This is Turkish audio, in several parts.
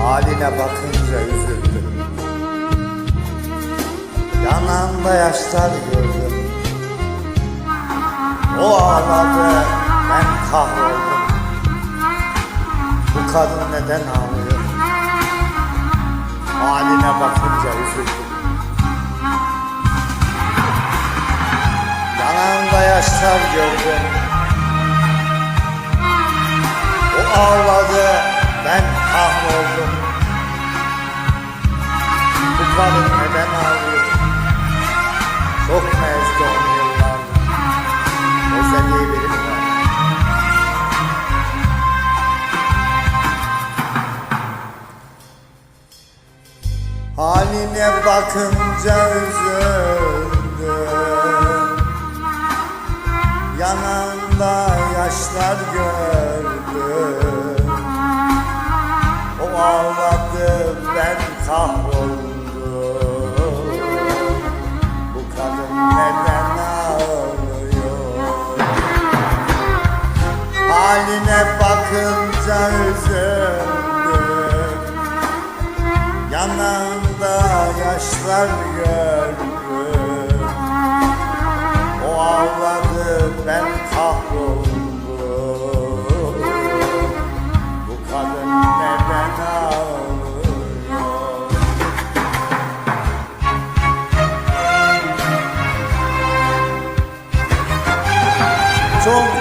Haline bakınca üzüldüm. Yanağında yaşlar gördüm. O ağladı ben kahroldum. Bu kadın neden ağlıyor? Haline bakınca üzüldüm. Yanağında yaşlar gördüm. O ağladı Bu kadın neden ağlıyor Çok mezun yıllardır Özlediği birim var Haline bakınca üzüldüm Haline bakınca üzüldüm Yanında yaşlar gördüm. O ağladı ben kahroldum. Bu kadın neden ağlıyor? Çok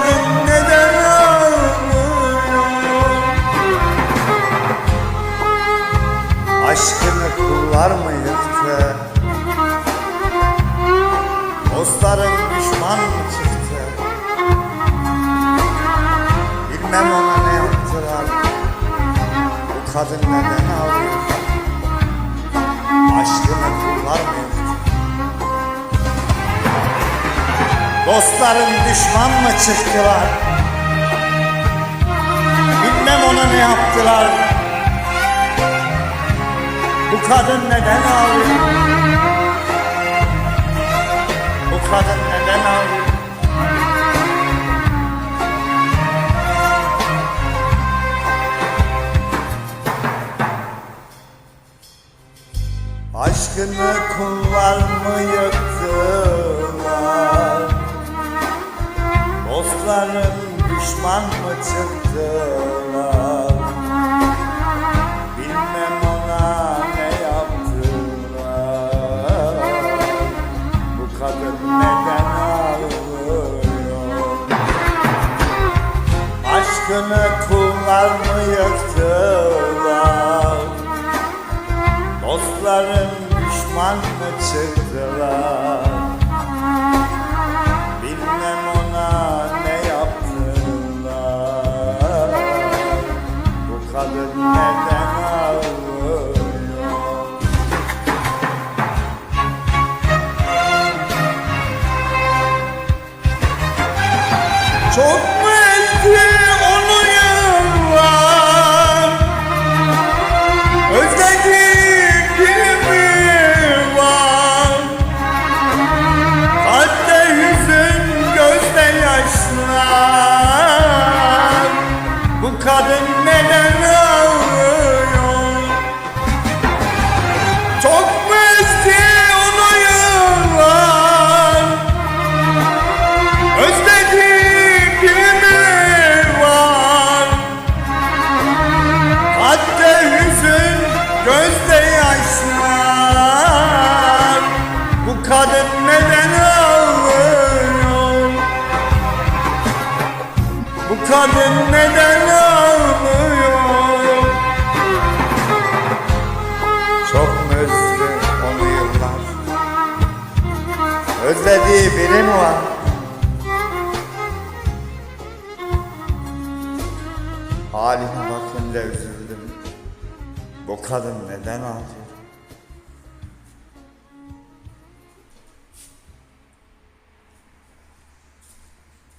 Bu kadın neden ağlıyor Aşkını kullar mı yıktı Dostların düşman mı çıktı? Bilmem ona ne yaptılar. Bu kadın neden ağlıyor Dostların düşman mı çıktılar? Bilmem ona ne yaptılar. Bu kadın neden ağlıyor? Bu kadın neden ağlıyor? Aşkını kullar mı yıktılar Dostların düşman mı çıktılar? Bilmem ona ne yaptılar. Bu kadın neden ağlıyor? Aşkını kullar mı yıktılar Dostların düşman mı çıktılar Bu kadın kadın neden ağlıyor? Çok mu özledi onu yıllar Özlediği biri mi var. Haline bakınca üzüldüm. Bu kadın neden ağlıyor?